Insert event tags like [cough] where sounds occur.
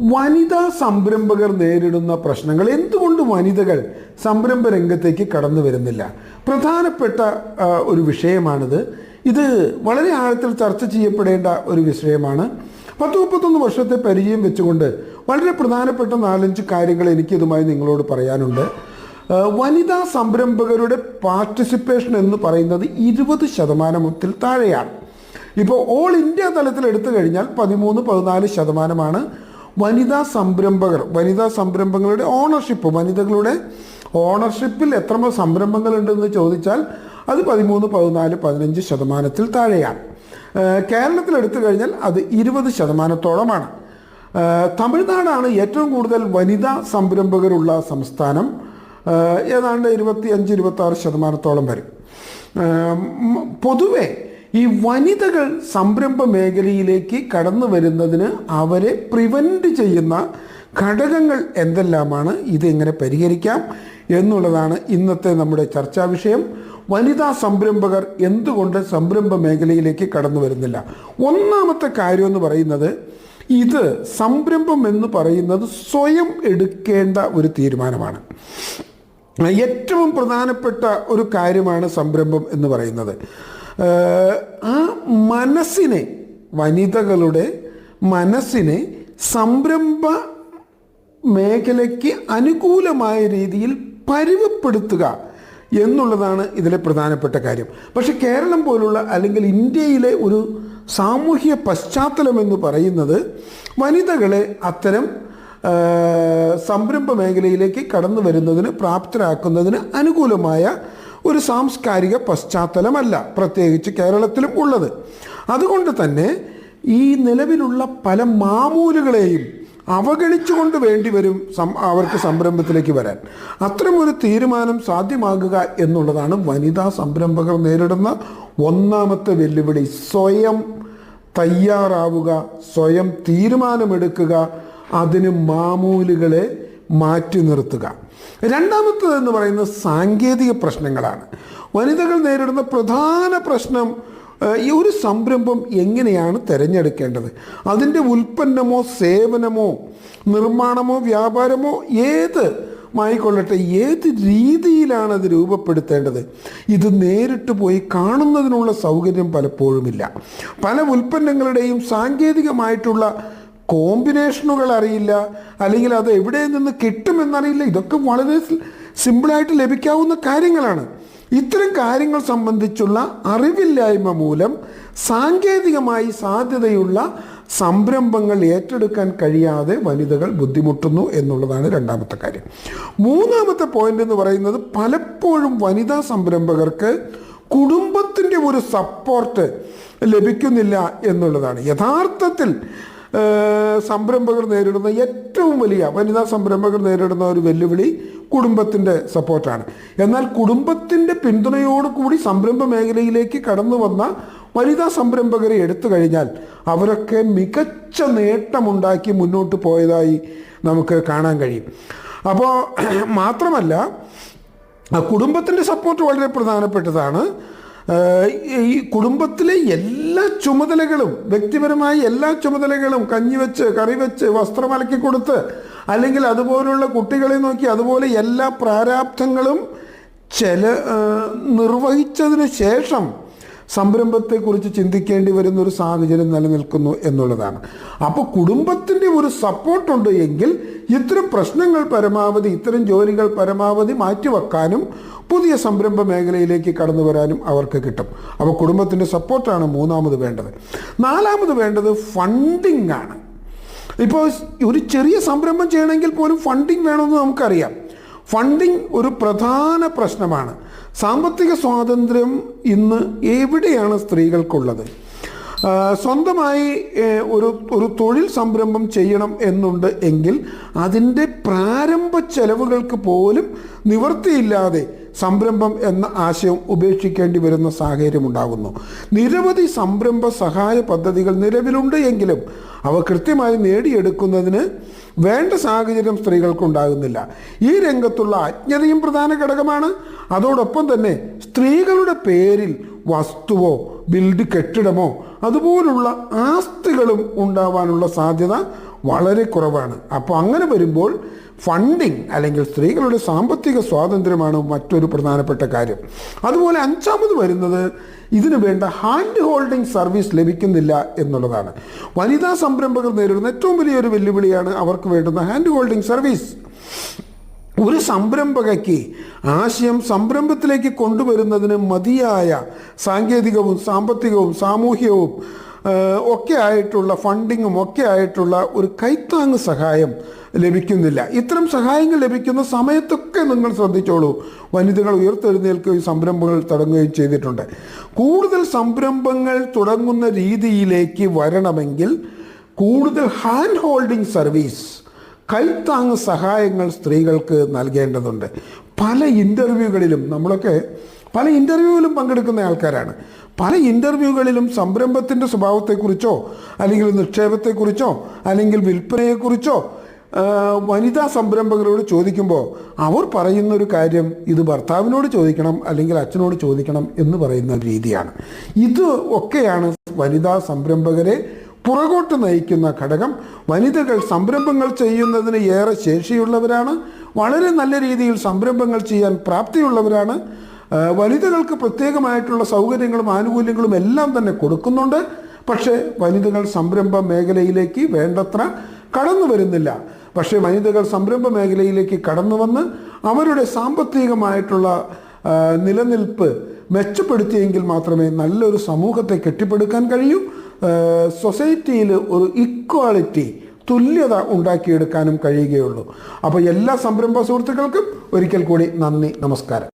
വനിതാ സംരംഭകർ നേരിടുന്ന പ്രശ്നങ്ങൾ എന്തുകൊണ്ട് വനിതകൾ സംരംഭ രംഗത്തേക്ക് കടന്നു വരുന്നില്ല? പ്രധാനപ്പെട്ട ഒരു വിഷയമാണിത്. ഇത് വളരെ ആഴത്തിൽ ചർച്ച ചെയ്യപ്പെടേണ്ട ഒരു വിഷയമാണ്. പത്ത് മുപ്പത്തൊന്ന് വർഷത്തെ പരിചയം വെച്ചുകൊണ്ട് വളരെ പ്രധാനപ്പെട്ട നാലഞ്ച് കാര്യങ്ങൾ എനിക്കിതുമായി നിങ്ങളോട് പറയാനുണ്ട്. വനിതാ സംരംഭകരുടെ പാർട്ടിസിപ്പേഷൻ എന്ന് പറയുന്നത് ഇരുപത് ശതമാനത്തിൽ താഴെയാണ്. ഇപ്പോൾ ഓൾ ഇന്ത്യ തലത്തിൽ എടുത്തു കഴിഞ്ഞാൽ പതിമൂന്ന് പതിനാല് ശതമാനമാണ്. വനിതാ സംരംഭകർ വനിതാ സംരംഭങ്ങളുടെ ഓണർഷിപ്പ് വനിതകളുടെ ഓണർഷിപ്പിൽ എത്ര സംരംഭങ്ങളുണ്ടെന്ന് ചോദിച്ചാൽ അത് പതിമൂന്ന് പതിനാല് പതിനഞ്ച് ശതമാനത്തിൽ താഴെയാണ്. കേരളത്തിൽ എടുത്തു കഴിഞ്ഞാൽ അത് ഇരുപത് ശതമാനത്തോളമാണ്. തമിഴ്നാടാണ് ഏറ്റവും കൂടുതൽ വനിതാ സംരംഭകരുള്ള സംസ്ഥാനം. ഏതാണ്ട് ഇരുപത്തി അഞ്ച് ഇരുപത്തി ആറ് ശതമാനത്തോളം വരും പൊതുവെ ഈ വനിതകൾ സംരംഭ മേഖലയിലേക്ക് കടന്നു വരുന്നതിന് അവരെ പ്രിവെന്റ് ചെയ്യുന്ന ഘടകങ്ങൾ എന്തെല്ലാമാണ്? ഇതെങ്ങനെ പരിഹരിക്കാം എന്നുള്ളതാണ് ഇന്നത്തെ നമ്മുടെ ചർച്ചാ വിഷയം. വനിതാ സംരംഭകർ എന്തുകൊണ്ട് സംരംഭ മേഖലയിലേക്ക് കടന്നു വരുന്നില്ല? ഒന്നാമത്തെ കാര്യം എന്ന് പറയുന്നത് ഇത് സംരംഭം എന്ന് പറയുന്നത് സ്വയം എടുക്കേണ്ട ഒരു തീരുമാനമാണ്. ഏറ്റവും പ്രധാനപ്പെട്ട ഒരു കാര്യമാണ് സംരംഭം എന്ന് പറയുന്നത്. ആ മനസ്സിനെ വനിതകളുടെ മനസ്സിനെ സംരംഭ മേഖലയ്ക്ക് അനുകൂലമായ രീതിയിൽ പരിവപ്പെടുത്തുക എന്നുള്ളതാണ് ഇതിലെ പ്രധാനപ്പെട്ട കാര്യം. പക്ഷെ കേരളം പോലുള്ള അല്ലെങ്കിൽ ഇന്ത്യയിലെ ഒരു സാമൂഹ്യ പശ്ചാത്തലം എന്ന് പറയുന്നത് വനിതകളെ അത്തരം സംരംഭ മേഖലയിലേക്ക് കടന്നു വരുന്നതിന് പ്രാപ്തരാക്കുന്നതിന് അനുകൂലമായ ഒരു സാംസ്കാരിക പശ്ചാത്തലമല്ല പ്രത്യേകിച്ച് കേരളത്തിലും ഉള്ളത്. അതുകൊണ്ട് തന്നെ ഈ നിലവിലുള്ള പല മാമൂലുകളെയും അവഗണിച്ചുകൊണ്ട് വേണ്ടി വരും അവർക്ക് സംരംഭത്തിലേക്ക് വരാൻ. അത്തരമൊരു തീരുമാനം സാധ്യമാകുക എന്നുള്ളതാണ് വനിതാ സംരംഭകർ നേരിടുന്ന ഒന്നാമത്തെ വെല്ലുവിളി. സ്വയം തയ്യാറാവുക സ്വയം തീരുമാനമെടുക്കുക അതിന് മാമൂലുകളെ മാറ്റി നിർത്തുക. രണ്ടാമത്തത് എന്ന് പറയുന്നത് സാങ്കേതിക പ്രശ്നങ്ങളാണ്. വനിതകൾ നേരിടുന്ന പ്രധാന പ്രശ്നം ഈ ഒരു സംരംഭം എങ്ങനെയാണ് തിരഞ്ഞെടുക്കേണ്ടത്? അതിന്റെ ഉൽപ്പന്നമോ സേവനമോ നിർമ്മാണമോ വ്യാപാരമോ ഏത് മായിക്കൊള്ളട്ടെ ഏത് രീതിയിലാണ് അത് രൂപപ്പെടുത്തേണ്ടത്? ഇത് നേരിട്ട് പോയി കാണുന്നതിനുള്ള സൗകര്യം പലപ്പോഴുമില്ല. പല ഉൽപ്പന്നങ്ങളുടെയും സാങ്കേതികമായിട്ടുള്ള കോമ്പിനേഷനുകൾ അറിയില്ല. അല്ലെങ്കിൽ അത് എവിടെ നിന്ന് കിട്ടുമെന്നറിയില്ല. ഇതൊക്കെ വളരെ സിമ്പിളായിട്ട് ലഭിക്കാവുന്ന കാര്യങ്ങളാണ്. ഇത്തരം കാര്യങ്ങൾ സംബന്ധിച്ചുള്ള അറിവില്ലായ്മ മൂലം സാങ്കേതികമായി സാധ്യതയുള്ള സംരംഭങ്ങൾ ഏറ്റെടുക്കാൻ കഴിയാതെ വനിതകൾ ബുദ്ധിമുട്ടുന്നു എന്നുള്ളതാണ് രണ്ടാമത്തെ കാര്യം. മൂന്നാമത്തെ പോയിന്റ് എന്ന് പറയുന്നത് പലപ്പോഴും വനിതാ സംരംഭകർക്ക് കുടുംബത്തിന്റെ ഒരു സപ്പോർട്ട് ലഭിക്കുന്നില്ല എന്നുള്ളതാണ്. യഥാർത്ഥത്തിൽ സംരംഭകർ നേരിടുന്ന ഏറ്റവും വലിയ വനിതാ സംരംഭകർ നേരിടുന്ന ഒരു വെല്ലുവിളി കുടുംബത്തിന്റെ സപ്പോർട്ടാണ്. എന്നാൽ കുടുംബത്തിന്റെ പിന്തുണയോടുകൂടി സംരംഭ മേഖലയിലേക്ക് കടന്നു വന്ന വനിതാ സംരംഭകരെ എടുത്തു കഴിഞ്ഞാൽ അവരൊക്കെ മികച്ച നേട്ടമുണ്ടാക്കി മുന്നോട്ട് പോയതായി നമുക്ക് കാണാൻ കഴിയും. അപ്പോൾ [clears throat] മാത്രമല്ല കുടുംബത്തിന്റെ സപ്പോർട്ട് വളരെ പ്രധാനപ്പെട്ടതാണ്. ഈ കുടുംബത്തിലെ എല്ലാ ചുമതലകളും വ്യക്തിപരമായ എല്ലാ ചുമതലകളും കഞ്ഞി വെച്ച് കറി വെച്ച് വസ്ത്രം അലക്കി കൊടുത്ത് അല്ലെങ്കിൽ അതുപോലുള്ള കുട്ടികളെ നോക്കി അതുപോലെ എല്ലാ പ്രാരാബ്ധങ്ങളും ചില നിർവഹിച്ചതിന് ശേഷം സംരംഭത്തെക്കുറിച്ച് ചിന്തിക്കേണ്ടി വരുന്ന ഒരു സാഹചര്യം നിലനിൽക്കുന്നു എന്നുള്ളതാണ്. അപ്പോൾ കുടുംബത്തിന്റെ ഒരു സപ്പോർട്ടുണ്ട് എങ്കിൽ ഇത്തരം പ്രശ്നങ്ങൾ പരമാവധി ഇത്തരം ജോലികൾ പരമാവധി മാറ്റിവെക്കാനും പുതിയ സംരംഭ മേഖലയിലേക്ക് കടന്നു വരാനും അവർക്ക് കിട്ടും. അപ്പോൾ കുടുംബത്തിന്റെ സപ്പോർട്ടാണ് മൂന്നാമത് വേണ്ടത്. നാലാമത് വേണ്ടത് ഫണ്ടിങ് ആണ് ഇപ്പോൾ ഒരു ചെറിയ സംരംഭം ചെയ്യണമെങ്കിൽ പോലും ഫണ്ടിങ് വേണമെന്ന് നമുക്കറിയാം. ഫണ്ടിങ് ഒരു പ്രധാന പ്രശ്നമാണ്. സാമ്പത്തിക സ്വാതന്ത്ര്യം ഇന്ന് എവിടെയാണ് സ്ത്രീകൾക്കുള്ളത്? സ്വന്തമായി ഒരു ഒരു തൊഴിൽ സംരംഭം ചെയ്യണം എന്നുണ്ട് എങ്കിൽ അതിന്റെ പ്രാരംഭ ചെലവുകൾക്ക് പോലും നിവൃത്തിയില്ലാതെ സംരംഭം എന്ന ആശയം ഉപേക്ഷിക്കേണ്ടി വരുന്ന സാഹചര്യം ഉണ്ടാകുന്നു. നിരവധി സംരംഭ സഹായ പദ്ധതികൾ നിലവിലുണ്ട് എങ്കിലും അവ കൃത്യമായി നേടിയെടുക്കുന്നതിന് വേണ്ട സാഹചര്യം സ്ത്രീകൾക്കുണ്ടാകുന്നില്ല. ഈ രംഗത്തുള്ള അജ്ഞതയും പ്രധാന ഘടകമാണ്. അതോടൊപ്പം തന്നെ സ്ത്രീകളുടെ പേരിൽ വസ്തുവോ ബിൽഡ് കെട്ടിടമോ അതുപോലുള്ള ആസ്തികളും ഉണ്ടാവാനുള്ള സാധ്യത വളരെ കുറവാണ്. അപ്പോൾ അങ്ങനെ വരുമ്പോൾ ഫണ്ടിങ് അല്ലെങ്കിൽ സ്ത്രീകളുടെ സാമ്പത്തിക സ്വാതന്ത്ര്യമാണ് മറ്റൊരു പ്രധാനപ്പെട്ട കാര്യം. അതുപോലെ അഞ്ചാമത് വരുന്നത് ഇതിന് വേണ്ട ഹാൻഡ് ഹോൾഡിംഗ് സർവീസ് ലഭിക്കുന്നില്ല എന്നുള്ളതാണ്. വനിതാ സംരംഭകർ നേരിടുന്ന ഏറ്റവും വലിയൊരു വെല്ലുവിളിയാണ് അവർക്ക് വേണ്ടുന്ന ഹാൻഡ് ഹോൾഡിംഗ് സർവീസ് ഒരു സംരംഭകയ്ക്ക് ആശയം സംരംഭത്തിലേക്ക് കൊണ്ടുവരുന്നതിന് മതിയായ സാങ്കേതികവും സാമ്പത്തികവും സാമൂഹികവും ഒക്കെ ആയിട്ടുള്ള ഫണ്ടിങ്ങും ഒക്കെ ആയിട്ടുള്ള ഒരു കൈത്താങ് സഹായം ലഭിക്കുന്നില്ല. ഇത്തരം സഹായങ്ങൾ ലഭിക്കുന്ന സമയത്തൊക്കെ നിങ്ങൾ ശ്രദ്ധിച്ചോളൂ. വനിതകൾ ഉയർത്തെഴുന്നേൽക്കുകയും സംരംഭങ്ങൾ തുടങ്ങുകയും ചെയ്തിട്ടുണ്ട്. കൂടുതൽ സംരംഭങ്ങൾ തുടങ്ങുന്ന രീതിയിലേക്ക് വരണമെങ്കിൽ കൂടുതൽ ഹാൻഡ് ഹോൾഡിംഗ് സർവീസ് കൈത്താങ് സഹായങ്ങൾ സ്ത്രീകൾക്ക് നൽകേണ്ടതുണ്ട്. പല ഇന്റർവ്യൂകളിലും നമ്മളൊക്കെ പല ഇന്റർവ്യൂവിലും പങ്കെടുക്കുന്ന ആൾക്കാരാണ്. പല ഇന്റർവ്യൂകളിലും സംരംഭത്തിന്റെ സ്വഭാവത്തെക്കുറിച്ചോ അല്ലെങ്കിൽ നിക്ഷേപത്തെക്കുറിച്ചോ അല്ലെങ്കിൽ വിൽപ്പനയെക്കുറിച്ചോ വനിതാ സംരംഭകരോട് ചോദിക്കുമ്പോൾ അവർ പറയുന്ന ഒരു കാര്യം ഇത് ഭർത്താവിനോട് ചോദിക്കണം അല്ലെങ്കിൽ അച്ഛനോട് ചോദിക്കണം എന്ന് പറയുന്ന രീതിയാണ്. ഇത് ഒക്കെയാണ് വനിതാ സംരംഭകരെ പുറകോട്ട് നയിക്കുന്ന ഘടകം വനിതകൾ സംരംഭങ്ങൾ ചെയ്യുന്നതിന് ഏറെ ശേഷിയുള്ളവരാണ്. വളരെ നല്ല രീതിയിൽ സംരംഭങ്ങൾ ചെയ്യാൻ പ്രാപ്തിയുള്ളവരാണ്. വനിതകൾക്ക് പ്രത്യേകമായിട്ടുള്ള സൗകര്യങ്ങളും ആനുകൂല്യങ്ങളും എല്ലാം തന്നെ കൊടുക്കുന്നുണ്ട്. പക്ഷേ വനിതകൾ സംരംഭ മേഖലയിലേക്ക് വേണ്ടത്ര കടന്നു വരുന്നില്ല. പക്ഷേ വനിതകൾ സംരംഭ മേഖലയിലേക്ക് കടന്നു വന്ന് അവരുടെ സാമ്പത്തികമായിട്ടുള്ള നിലനിൽപ്പ് മെച്ചപ്പെടുത്തിയെങ്കിൽ മാത്രമേ നല്ലൊരു സമൂഹത്തെ കെട്ടിപ്പടുക്കാൻ കഴിയൂ. സൊസൈറ്റിയിൽ ഒരു ഇക്വാളിറ്റി തുല്യത ഉണ്ടാക്കിയെടുക്കാനും കഴിയുകയുള്ളൂ. അപ്പോൾ എല്ലാ സംരംഭ സുഹൃത്തുക്കൾക്കും ഒരിക്കൽ കൂടി നന്ദി നമസ്കാരം.